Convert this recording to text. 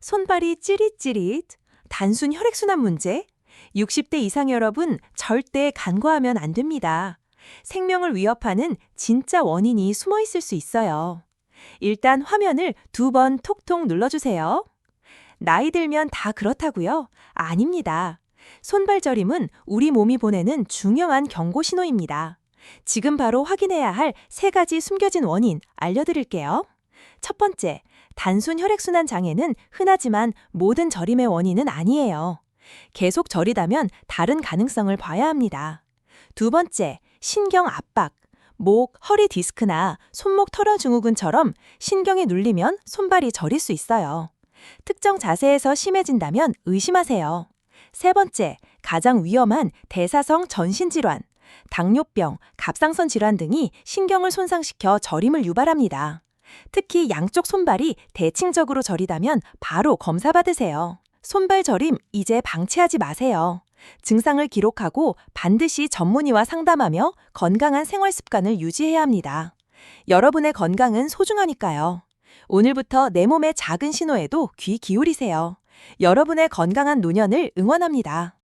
손발이 찌릿찌릿, 단순 혈액순환 문제. 60대 이상 여러분 절대 간과하면 안 됩니다. 생명을 위협하는 진짜 원인이 숨어 있을 수 있어요. 일단 화면을 두 번 톡톡 눌러주세요. 나이 들면 다 그렇다고요? 아닙니다. 손발 저림은 우리 몸이 보내는 중요한 경고 신호입니다. 지금 바로 확인해야 할 세 가지 숨겨진 원인 알려드릴게요. 첫 번째, 단순 혈액순환 장애는 흔하지만 모든 저림의 원인은 아니에요. 계속 저리다면 다른 가능성을 봐야 합니다. 두 번째, 신경 압박. 목, 허리 디스크나 손목 털어 증후군처럼 신경이 눌리면 손발이 저릴 수 있어요. 특정 자세에서 심해진다면 의심하세요. 세 번째, 가장 위험한 대사성 전신질환. 당뇨병, 갑상선 질환 등이 신경을 손상시켜 저림을 유발합니다. 특히 양쪽 손발이 대칭적으로 저리다면 바로 검사받으세요. 손발 저림 이제 방치하지 마세요. 증상을 기록하고 반드시 전문의와 상담하며 건강한 생활 습관을 유지해야 합니다. 여러분의 건강은 소중하니까요. 오늘부터 내 몸의 작은 신호에도 귀 기울이세요. 여러분의 건강한 노년을 응원합니다.